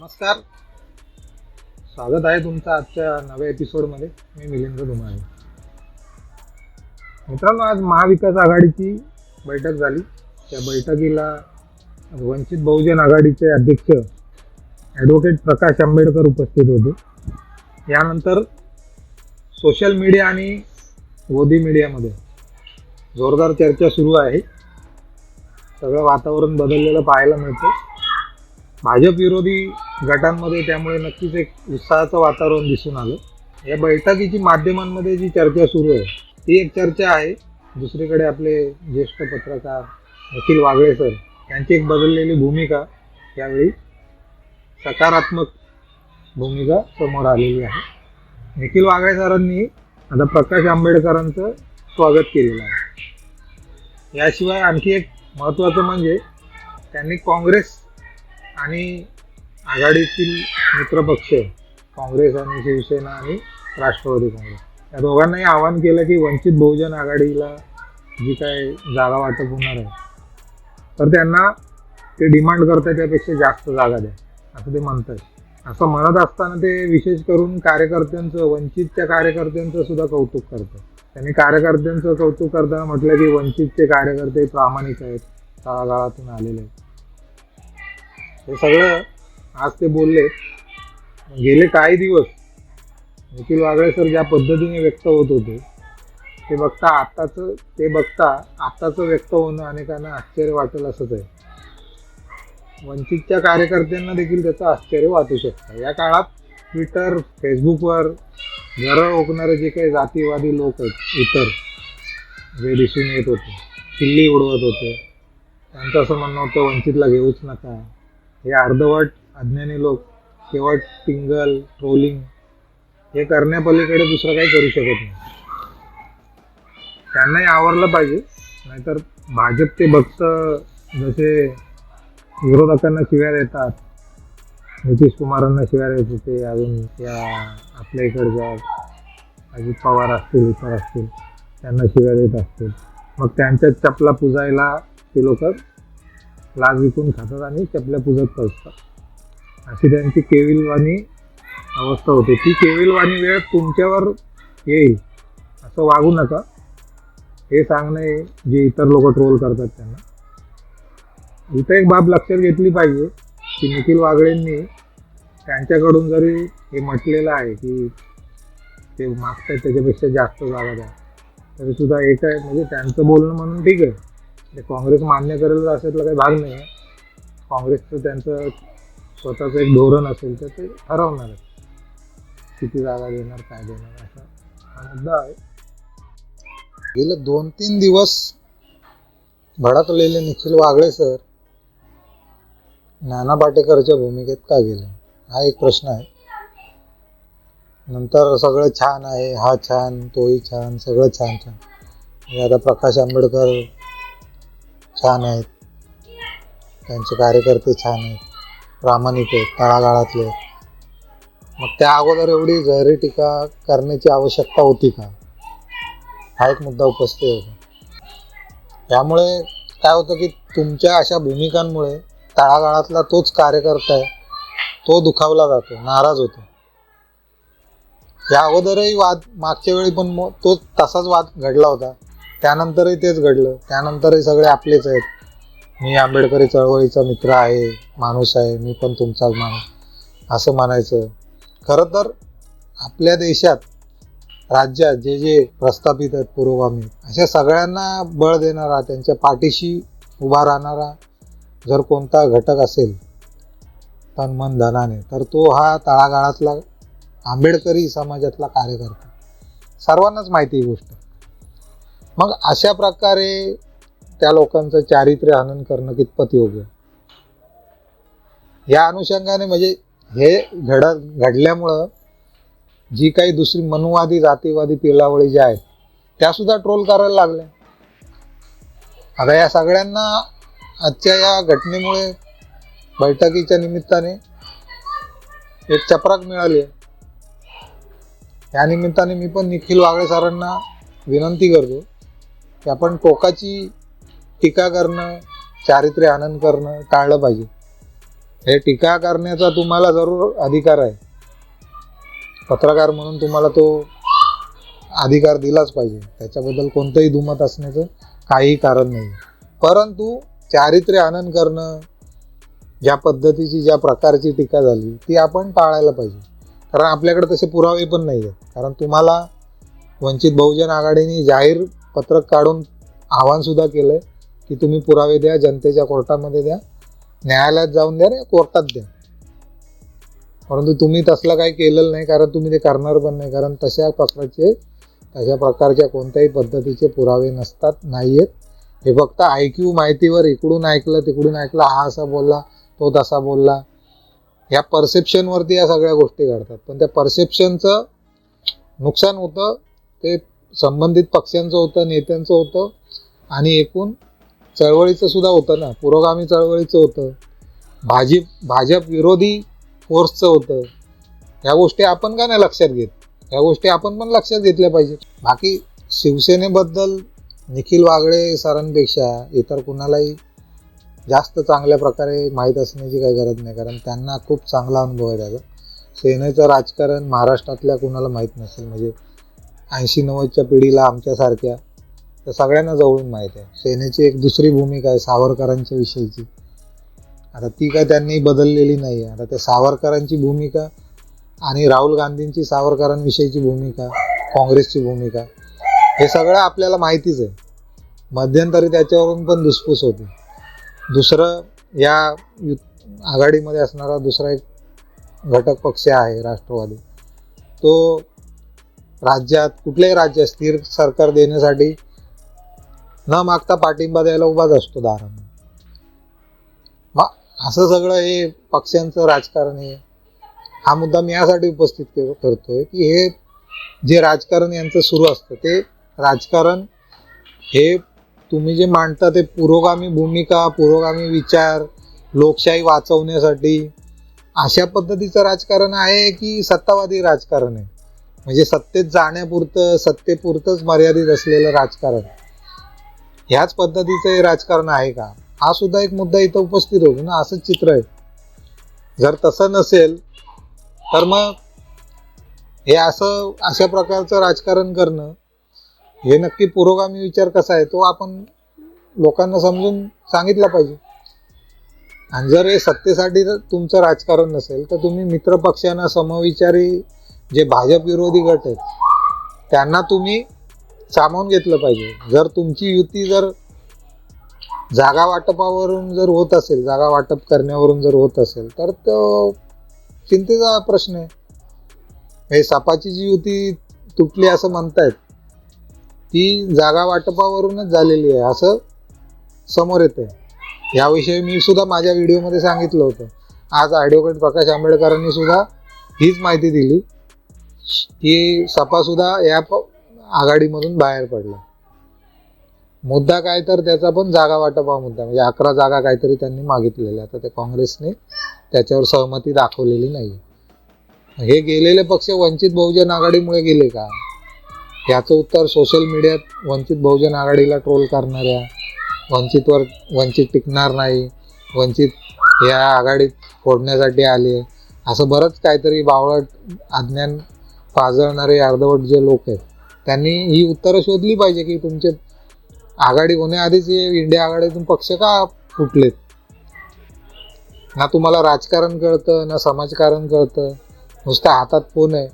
नमस्कार. स्वागत आहे तुमचं आजच्या नव्या एपिसोडमध्ये मी मिलिंद धुमाळे. मित्रांनो आज महाविकास आघाडीची बैठक झाली. त्या बैठकीला वंचित बहुजन आघाडीचे अध्यक्ष ॲडव्होकेट प्रकाश आंबेडकर उपस्थित होते. यानंतर सोशल मीडिया आणि मोदी मीडियामध्ये जोरदार चर्चा सुरू आहे. सगळं वातावरण बदललेलं पाहायला मिळतं भाजप विरोधी गटांमध्ये त्यामुळे नक्कीच एक उत्साहाचं वातावरण दिसून आलं. या बैठकीची माध्यमांमध्ये जी चर्चा सुरू आहे ती एक चर्चा आहे. दुसरीकडे आपले ज्येष्ठ पत्रकार निखिल वागळे सर यांची एक बदललेली भूमिका यावेळी सकारात्मक भूमिका समोर आलेली आहे. निखिल वागळे सरांनी आता प्रकाश आंबेडकरांचं स्वागत केलेलं आहे. याशिवाय आणखी एक महत्त्वाचं म्हणजे त्यांनी काँग्रेस आणि आघाडीतील मित्रपक्ष काँग्रेस आणि शिवसेना आणि राष्ट्रवादी काँग्रेस. या दोघांनाही आवाहन केलं की वंचित बहुजन आघाडीला जी काय जागा वाटप होणार आहे तर त्यांना ते डिमांड करतात त्यापेक्षा जास्त जागा द्या असं ते म्हणत आहे असं म्हणत असताना ते विशेष करून कार्यकर्त्यांचं वंचितच्या कार्यकर्त्यांचं सुद्धा कौतुक करतात. त्यांनी कार्यकर्त्यांचं कौतुक करताना म्हटलं की वंचितचे कार्यकर्ते प्रामाणिक आहेत तळागाळातून आलेले आहेत. हे सगळं आज ते बोलले. गेले काही दिवस. निखिल वागळे सर ज्या पद्धतीने व्यक्त होत होते ते बघता आत्ताचं ते बघता आत्ताचं व्यक्त होणं अनेकांना आश्चर्य वाटेल असंच आहे. वंचितच्या कार्यकर्त्यांना देखील त्याचं आश्चर्य वाटू शकतं. या काळात ट्विटर फेसबुकवर घरं ओकणारे जे काही जातीवादी लोक आहेत इतर जे दिसून येत होते किल्ली उडवत होते त्यांचं असं म्हणणं होतं वंचितला घेऊच नका. हे अर्धवट अज्ञानी लोक केवळ टिंगल ट्रोलिंग हे करण्यापलीकडे दुसरं काही करू शकत नाही. त्यांनाही आवरलं पाहिजे नाहीतर भाजप ते भक्त जसे विरोधकांना शिव्या देतात नितीश कुमारांना शिव्या देत होते अजून या आपल्या इकडच्या अजित पवार असतील इतर असतील त्यांना शिव्या देत असतील. मग त्यांच्या चपला पुजायला ते लोक लाज विकून खातात आणि चपल्या पुजत असतात अशी त्यांची केविलवाणी अवस्था होते. ती केविलवाणी वेळ तुमच्यावर येईल. असं वागू नका. हे सांगणे जे इतर लोक ट्रोल करतात त्यांना. इथं एक बाब लक्षात घेतली पाहिजे की निखिल वागळेंनी त्यांच्याकडून जरी हे म्हटलेलं आहे की ते मागतायत त्याच्यापेक्षा जास्त जागा द्या तरी सुद्धा एक आहे म्हणजे त्यांचं बोलणं म्हणून ठीक आहे. ते काँग्रेस मान्य करेल असेल काही भाग नाही आहे. काँग्रेसचं त्यांचं स्वतःचं एक धोरण असेल तर ते ठरवणार किती जागा देणार काय देणार असा हा मुद्दा आहे. गेले दोन तीन दिवस भडकलेले निखिल वागळे सर नाना पाटेकरच्या भूमिकेत का गेले? हा एक प्रश्न आहे. नंतर सगळं छान आहे हा छान तोही छान सगळं छान छान. म्हणजे आता प्रकाश आंबेडकर छान आहेत. त्यांचे कार्यकर्ते छान आहेत. प्रामाणिक आहेत तळागाळातले. आहेत. मग त्या अगोदर एवढी जहरी टीका करण्याची आवश्यकता होती का? हा एक मुद्दा उपस्थित होता. त्यामुळे काय होतं की तुमच्या अशा भूमिकांमुळे तळागाळातला तोच कार्यकर्ता आहे तो दुखावला जातो नाराज होतो. या अगोदरही वाद मागच्या वेळी पण तोच तो तसाच वाद घडला होता. त्यानंतरही तेच घडलं. त्यानंतरही सगळे आपलेच आहेत. मी आंबेडकरी चळवळीचा मित्र आहे माणूस आहे मी पण तुमचाच माणूस असं म्हणायचं. खरं तर आपल्या देशात राज्यात जे जे प्रस्थापित आहेत पुरोगामी अशा सगळ्यांना बळ देणारा त्यांच्या पाठीशी उभा राहणारा जर कोणता घटक असेल तन मन धनाने तर तो हा तळागाळातला आंबेडकरी समाजातला कार्यकर्ता. सर्वांनाच माहिती ही गोष्ट. मग अशा प्रकारे त्या लोकांचं चारित्र्य हनन करणं कितपत योग्य? या अनुषंगाने म्हणजे हे घड घडल्यामुळं जी काही दुसरी मनुवादी जातीवादी पिलावळी ज्या आहेत त्या सुद्धा ट्रोल करायला लागल्या. आता या सगळ्यांना आजच्या या घटनेमुळे बैठकीच्या निमित्ताने एक चपराक मिळाली आहे. या निमित्ताने मी पण निखिल वागळे सरांना विनंती करतो की आपण टोकाची टीका करणं चारित्र्य आनंद करणं टाळलं पाहिजे. हे टीका करण्याचा तुम्हाला जरूर अधिकार आहे. पत्रकार म्हणून तुम्हाला तो अधिकार दिलाच पाहिजे. त्याच्याबद्दल कोणतंही दुमत असण्याचं काही कारण नाही. परंतु चारित्र्य आनंद करणं ज्या पद्धतीची ज्या प्रकारची टीका झाली ती आपण टाळायला पाहिजे. कारण आपल्याकडे तसे पुरावे पण नाही आहेत कारण तुम्हाला वंचित बहुजन आघाडीने जाहीर पत्रक काढून आव्हानसुद्धा केलं आहे की तुम्ही पुरावे द्या जनतेच्या कोर्टामध्ये द्या. न्यायालयात जाऊन द्या रे कोर्टात द्या. परंतु तुम्ही तसलं काही केलेलं नाही कारण तुम्ही ते करणार पण नाही. कारण तशा प्रकारचे तशा प्रकारच्या कोणत्याही पद्धतीचे पुरावे नसतात नाही आहेत हे फक्त आयक्यू माहितीवर इकडून ऐकलं तिकडून ऐकलं हा असा बोलला तो तसा बोलला. या परसेप्शनवरती या सगळ्या गोष्टी घडतात. पण त्या परसेप्शनचं नुकसान होतं ते संबंधित पक्षांचं होतं नेत्यांचं होतं आणि एकूण चळवळीचं सुद्धा होतं ना. पुरोगामी चळवळीचं होतं. भाजी भाजप विरोधी फोर्सचं होतं. ह्या गोष्टी आपण का नाही लक्षात घेत? ह्या गोष्टी आपण पण लक्षात घेतल्या पाहिजेत. बाकी शिवसेनेबद्दल निखिल वागळे सरांपेक्षा इतर कुणालाही जास्त चांगल्या प्रकारे माहीत असण्याची काही गरज नाही. कारण त्यांना खूप चांगला अनुभव आहे त्याचा. सेनेचं राजकारण महाराष्ट्रातल्या कुणाला माहीत नसेल? म्हणजे ऐंशी नव्वदच्या पिढीला आमच्यासारख्या तर सगळ्यांना जवळून माहीत आहे. सेनेची एक दुसरी भूमिका आहे सावरकरांच्या विषयीची. आता ती काय त्यांनी बदललेली नाही आहे. आता त्या सावरकरांची भूमिका आणि राहुल गांधींची सावरकरांविषयीची भूमिका काँग्रेसची भूमिका हे सगळं आपल्याला माहितीच आहे. मध्यंतरी त्याच्यावरून पण दुसफूस होती. दुसरं या यु आघाडीमध्ये असणारा दुसरा एक घटक पक्ष आहे राष्ट्रवादी. तो राज्यात कुठल्याही राज्यात स्थिर सरकार देण्यासाठी न मागता पाठिंबा द्यायला उभाच असतो दारामध्ये मग असं सगळं हे पक्षांचं राजकारण आहे. हा मुद्दा मी यासाठी उपस्थित के- करतोय की हे जे राजकारण यांचं सुरू असतं ते राजकारण हे तुम्ही जे मांडता ते पुरोगामी भूमिका पुरोगामी विचार लोकशाही वाचवण्यासाठी अशा पद्धतीचं राजकारण आहे की सत्तावादी राजकारण आहे. म्हणजे सत्तेत जाण्यापुरतं सत्तेपुरतंच मर्यादित असलेलं राजकारण. ह्याच पद्धतीचं हे राजकारण आहे का? हा सुद्धा एक मुद्दा इथं उपस्थित होतो ना असंच चित्र आहे. जर तसं नसेल तर मग हे असं अशा प्रकारचं राजकारण करणं हे नक्की पुरोगामी विचार कसा आहे तो आपण लोकांना समजून सांगितला पाहिजे. आणि जर हे सत्तेसाठी तुमचं राजकारण नसेल तर तुम्ही मित्रपक्षांना समविचारी जे भाजप विरोधी गट आहेत त्यांना तुम्ही सामावून घेतलं पाहिजे. जर तुमची युती जर जागा वाटपावरून जर होत असेल जागा वाटप करण्यावरून जर होत असेल तर तो चिंतेचा प्रश्न आहे. हे सपाची जी युती तुटली असं म्हणतायत ती जागा वाटपावरूनच झालेली आहे असं समोर येते आहे याविषयी मी सुद्धा माझ्या व्हिडिओमध्ये सांगितलं होतं. आज ॲडव्होकेट प्रकाश आंबेडकरांनी सुद्धा हीच माहिती दिली. की सपासुद्धा या आघाडीमधून बाहेर पडला. मुद्दा काय तर त्याचा पण जागा वाटपा मुद्दा. म्हणजे अकरा जागा काहीतरी त्यांनी मागितलेल्या. आता ते काँग्रेसने त्याच्यावर सहमती दाखवलेली नाही. हे गेलेले पक्ष वंचित बहुजन आघाडीमुळे गेले का? याचं उत्तर सोशल मीडियात वंचित बहुजन आघाडीला ट्रोल करणाऱ्या वंचितवर वंचित टिकणार नाही वंचित या आघाडीत फोडण्यासाठी आले. असं बरंच काहीतरी बावळट अज्ञान पाजळणारे अर्धवट जे लोक आहेत त्यांनी ही उत्तरं शोधली पाहिजे की तुमचे आघाडी होण्याआधीच हे इंडिया आघाडीतून पक्ष का फुटलेत? ना तुम्हाला राजकारण कळतं ना समाजकारण कळतं. नुसतं हातात फोन आहे.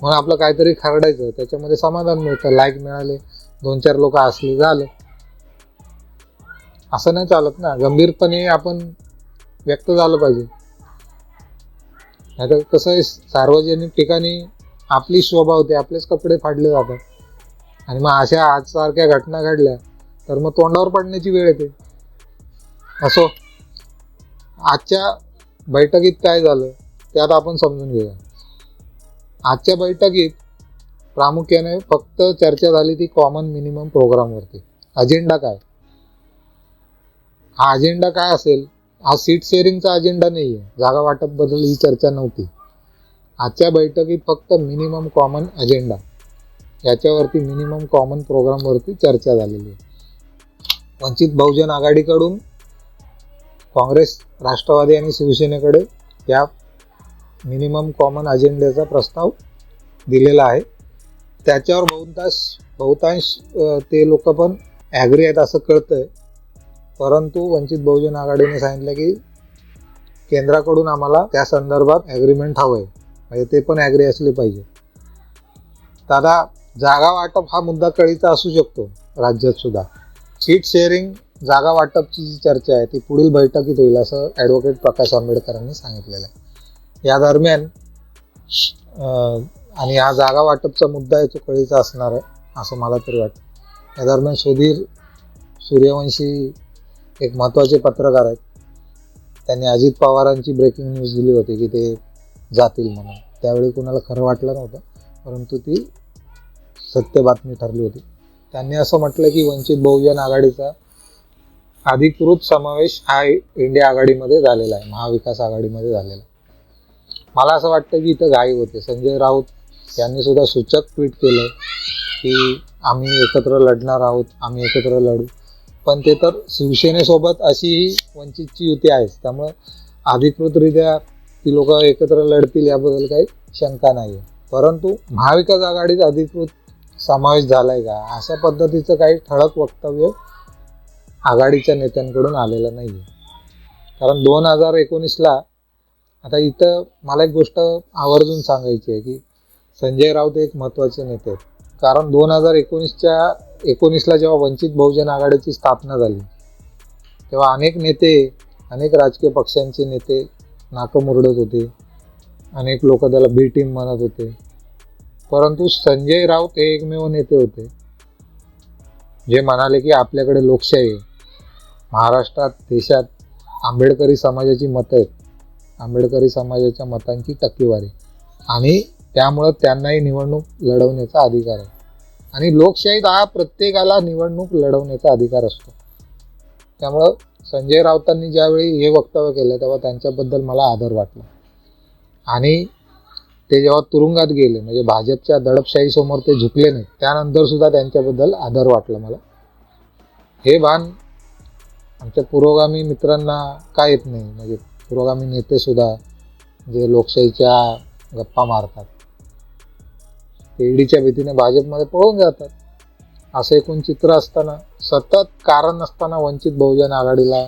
म्हणून आपलं काहीतरी खरडायचं. त्याच्यामध्ये समाधान मिळतं. लाईक मिळाले. दोन चार लोक असले झालं. असं नाही चालत ना. गंभीरपणे आपण व्यक्त झालं पाहिजे. नाहीतर कसं आहे? सार्वजनिक ठिकाणी आपली शोभा होते आपलेच कपडे फाडले जातात. आणि मग अशा आजसारख्या घटना घडल्या तर मग तोंडावर पडण्याची वेळ येते. असो आजच्या बैठकीत काय झालं त्यात आपण समजून घेऊया. आजच्या बैठकीत प्रामुख्याने फक्त चर्चा झाली ती कॉमन मिनिमम प्रोग्रामवरती अजेंडा काय? हा अजेंडा काय असेल? हा सीट शेअरिंगचा अजेंडा नाही आहे जागा वाटपबद्दल ही चर्चा नव्हती. आजच्या बैठकीत फक्त मिनिमम कॉमन अजेंडा याच्यावरती मिनिमम कॉमन प्रोग्रामवरती चर्चा झालेली आहे. वंचित बहुजन आघाडीकडून काँग्रेस राष्ट्रवादी आणि शिवसेनेकडे या मिनिमम कॉमन अजेंड्याचा प्रस्ताव दिलेला आहे. त्याच्यावर बहुतांश बहुतांश ते लोक पण ॲग्री आहेत असं कळतं आहे परंतु वंचित बहुजन आघाडीने सांगितलं की केंद्राकडून आम्हाला त्या संदर्भात ॲग्रीमेंट हवं आहे म्हणजे ते पण ॲग्री असले पाहिजे. दादा जागा वाटप हा मुद्दा कळीचा असू शकतो राज्यात सुद्धा. सीट शेअरिंग जागा वाटपची जी चर्चा आहे ती पुढील बैठकीत होईल असं ॲडव्होकेट प्रकाश आंबेडकरांनी सांगितलेलं आहे. या दरम्यान आणि हा जागा वाटपचा मुद्दा आहे तो कळीचा असणार आहे असं मला तरी वाटतं. या दरम्यान सुधीर सूर्यवंशी एक महत्त्वाचे पत्रकार आहेत. त्यांनी अजित पवारांची ब्रेकिंग न्यूज दिली होती की ते जातील म्हणून. त्यावेळी कुणाला खरं वाटलं नव्हतं परंतु ती सत्य बातमी ठरली होती. त्यांनी असं म्हटलं की वंचित बहुजन आघाडीचा अधिकृत समावेश हा इंडिया आघाडीमध्ये झालेला आहे महाविकास आघाडीमध्ये झालेला आहे. मला असं वाटतं की इथं घाई होते. संजय राऊत यांनी सुद्धा सूचक ट्विट केलं की आम्ही एकत्र लढणार आहोत आम्ही एकत्र लढू. पण ते तर शिवसेनेसोबत अशी वंचितची युती आहेच. त्यामुळे अधिकृतरित्या ती लोक एकत्र लढतील याबद्दल काही शंका नाही आहे परंतु महाविकास आघाडीत अधिकृत समावेश झालाय का? अशा पद्धतीचं काही ठळक वक्तव्य आघाडीच्या नेत्यांकडून आलेलं नाही आहे कारण दोन हजार एकोणीसला आता इथं मला एक गोष्ट आवर्जून सांगायची आहे की संजय राऊत एक महत्त्वाचे नेते आहेत. कारण दोन हजार एकोणीसच्या एकोणीसला जेव्हा वंचित बहुजन आघाडीची स्थापना झाली तेव्हा अनेक नेते अनेक राजकीय पक्षांचे नेते नाकं मुरडत होते. अनेक लोक त्याला बी टीम म्हणत होते. परंतु संजय राऊत हे एकमेव नेते होते. जे म्हणाले की आपल्याकडे लोकशाही आहे. महाराष्ट्रात देशात आंबेडकरी समाजाची मतं आहेत. आंबेडकरी समाजाच्या मतांची टक्केवारी आणि त्यामुळं त्यांनाही निवडणूक लढवण्याचा अधिकार आहे. आणि लोकशाहीत हा प्रत्येकाला निवडणूक लढवण्याचा अधिकार असतो. त्यामुळं संजय राऊतांनी ज्यावेळी हे वक्तव्य केलं तेव्हा त्यांच्याबद्दल मला आदर वाटला. आणि ते जेव्हा तुरुंगात गेले म्हणजे भाजपच्या दडपशाहीसमोर ते झुकले नाही त्यानंतर सुद्धा त्यांच्याबद्दल आदर वाटला मला. हे भान आमच्या पुरोगामी मित्रांना का येत नाही? म्हणजे पुरोगामी नेते सुद्धा जे लोकशाहीच्या गप्पा मारतात ते ईडीच्या भीतीने भाजपमध्ये पळून जातात. असं एकूण चित्र असताना सतत कारण नसताना वंचित बहुजन आघाडीला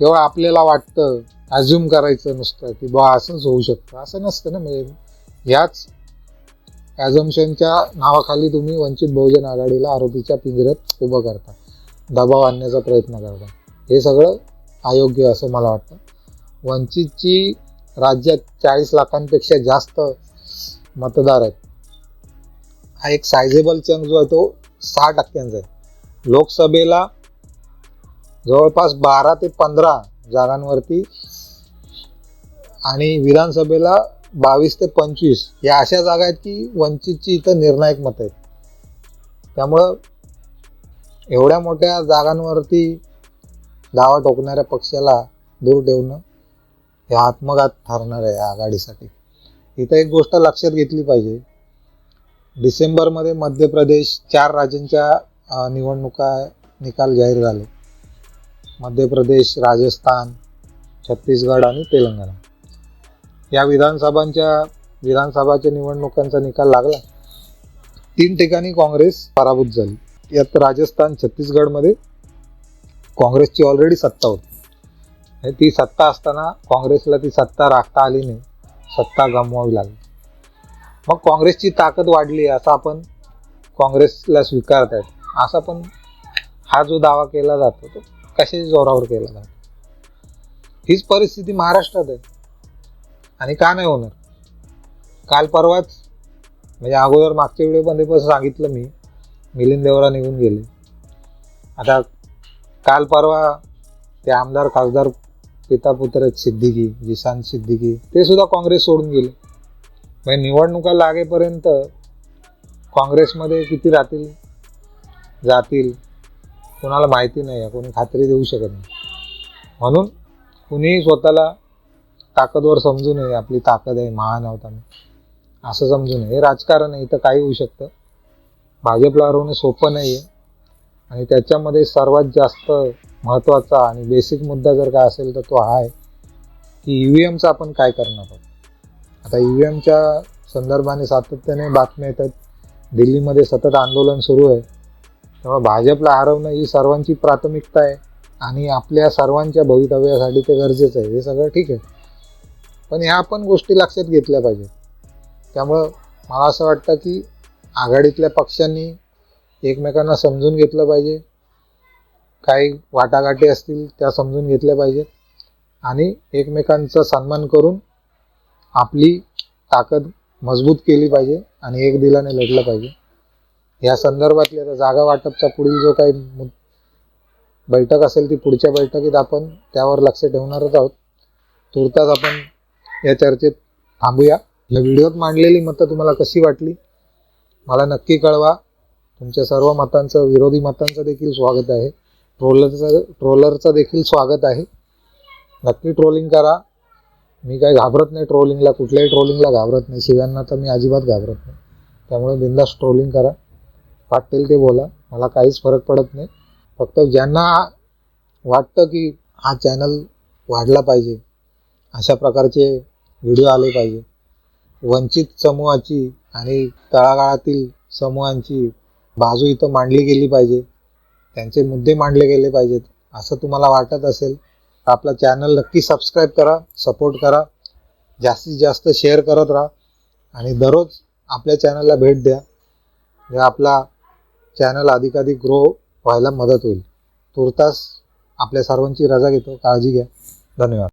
केवळ आपल्याला वाटतं अज्युम करायचं नुसतं की बा असंच होऊ शकतं. असं नसतं ना म्हणजे ह्याच ॲझम्शनच्या नावाखाली तुम्ही वंचित बहुजन आघाडीला आरोपीच्या पिंजऱ्यात उभं करता. दबाव आणण्याचा प्रयत्न करता. हे सगळं अयोग्य असं मला वाटतं. वंचितची राज्यात चाळीस लाखांपेक्षा जास्त मतदार आहेत. हा एक सायझेबल चंक जो आहे तो सहा टक्क्यांचा आहे. लोकसभेला जवळपास बारा ते पंधरा जागांवरती आणि विधानसभेला बावीस ते पंचवीस या अशा जागा आहेत की वंचितची इथं निर्णायक मत आहेत. त्यामुळं एवढ्या मोठ्या जागांवरती दावा ठोकणाऱ्या पक्षाला दूर ठेवणं हे आत्मघात ठरणार आहे या आघाडीसाठी. इथं एक गोष्ट लक्षात घेतली पाहिजे. डिसेंबरमध्ये मध्य प्रदेश चार राज्यांच्या निवडणुका निकाल जाहीर झाले. मध्य प्रदेश राजस्थान छत्तीसगड आणि तेलंगणा. या विधानसभांच्या विधानसभाच्या निवडणुकांचा निकाल लागला. तीन ठिकाणी काँग्रेस पराभूत झाली. यात राजस्थान छत्तीसगडमध्ये काँग्रेसची ऑलरेडी सत्ता होती. ती सत्ता असताना काँग्रेसला ती सत्ता राखता आली नाही. सत्ता गमवावी लागली. मग काँग्रेसची ताकद वाढली असं आपण काँग्रेसला स्वीकारत आहेत असा पण हा जो दावा केला जातो तो कशाच्या जोरावर केला जातो? हीच परिस्थिती महाराष्ट्रात आहे. आणि का नाही होणार? काल परवाच म्हणजे अगोदर मागच्या व्हिडिओमध्ये पण सांगितलं मी मिलिंद देवरा निघून गेले. आता काल परवा ते आमदार खासदार पिता पुत्र आहेत सिद्दीकी जिसान सिद्दीकी ते सुद्धा काँग्रेस सोडून गेले. म्हणजे निवडणुका लागेपर्यंत काँग्रेसमध्ये किती राहतील? जातील. कोणाला माहिती नाही आहे कोणी खात्री देऊ शकत नाही. म्हणून कुणीही स्वतःला ताकदवर समजू नये आपली ताकद आहे महान आहोत आम्ही. असं समजू नये. हे राजकारण आहे इथं काही होऊ शकतं. भाजपला हरवणं सोपं नाही आहे. आणि त्याच्यामध्ये सर्वात जास्त महत्त्वाचा आणि बेसिक मुद्दा जर काय असेल तर तो हा आहे की ई व्ही एमचं आपण काय करणार आहोत? आता ई व्ही एमच्या संदर्भाने सातत्याने बातम्या येतात दिल्लीमध्ये सतत आंदोलन सुरू आहे. त्यामुळे भाजपला हरवणं ही सर्वांची प्राथमिकता आहे आणि आपल्या सर्वांच्या भवितव्यासाठी ते गरजेचं आहे. हे सगळं ठीक आहे. पण ह्या पण गोष्टी लक्षात घेतल्या पाहिजेत. त्यामुळं मला असं वाटतं की आघाडीतल्या पक्षांनी एकमेकांना समजून घेतलं पाहिजे. काही वाटाघाटी असतील त्या समजून घेतल्या पाहिजेत. आणि एकमेकांचा सन्मान करून आपली ताकद मजबूत केली पाहिजे आणि एक दिलाने लढलं पाहिजे. या संदर्भातल्या जागा वाटपचा पुढील जो काही बैठक असेल ती पुढच्या बैठकीत आपण त्यावर लक्ष ठेवणारच आहोत. तुर्तास आपण या चर्चेत थांबूया. या व्हिडिओत मांडलेली मतं तुम्हाला कशी वाटली? मला नक्की कळवा. तुमच्या सर्व मतांचं विरोधी मतांचं देखील स्वागत आहे. ट्रोलरचं ट्रोलरचं देखील स्वागत आहे. नक्की ट्रोलिंग करा. मी काही घाबरत नाही ट्रोलिंगला कुठल्याही ट्रोलिंगला घाबरत नाही. शिव्यांना तर मी अजिबात घाबरत नाही. त्यामुळे बिंदास ट्रोलिंग करा. वाटेल ते बोला. मला काहीच फरक पडत नाही. फक्त ज्यांना वाटतं की हा चॅनल वाढला पाहिजे अशा प्रकारचे व्हिडिओ आले पाहिजे. वंचित समूहाची आणि तळागाळातील समूहांची बाजू इथं मांडली गेली पाहिजे. त्यांचे मुद्दे मांडले गेले पाहिजेत. असं तुम्हाला वाटत असेल तर आपला चॅनल नक्की सबस्क्राईब करा सपोर्ट करा. जास्तीत जास्त शेअर करत राहा. आणि दररोज आपल्या चॅनलला भेट द्या. आपला चॅनल अधिकाधिक ग्रो व्हायला मदत होईल. तुर्तास आपल्या सर्वांची रजा घेतो. काळजी घ्या. धन्यवाद.